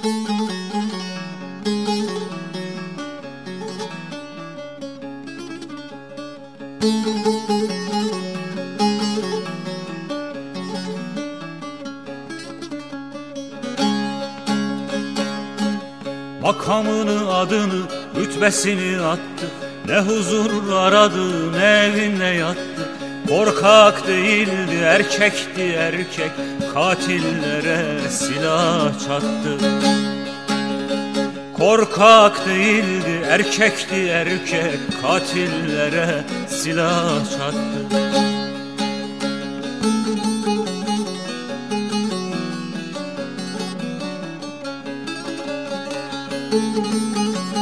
Makamını adını rütbesini attı. Ne huzur aradı ne evinde yattı Korkak değildi erkekti erkek. Katillere silah çattı. Korkak değildi erkekti erkek. Katillere silah çattı. O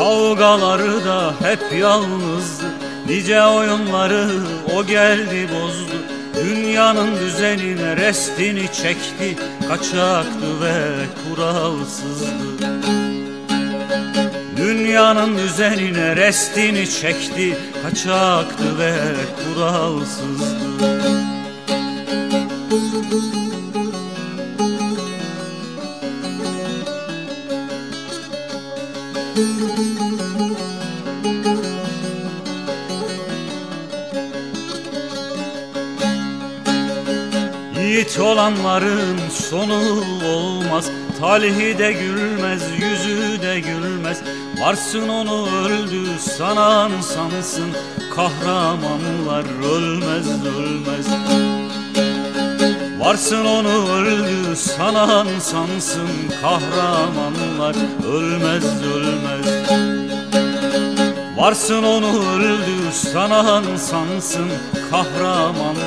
kavgaları da hep yalnızdı. Nice oyunları o geldi bozdu. Dünyanın düzenine restini çekti. Kaçaktı ve kuralsızdı. Dünyanın düzenine restini çekti. Kaçaktı ve kuralsızdı Yiğit olanların sonu olmaz. Talihi de gülmez, yüzü de gülmez. Varsın onu öldü sanan sansın. Kahramanlar ölmez ölmez Varsın onu öldü sanan sansın Kahramanlar. Ölmez ölmez. Varsın onu öldü sanan sansın ölmez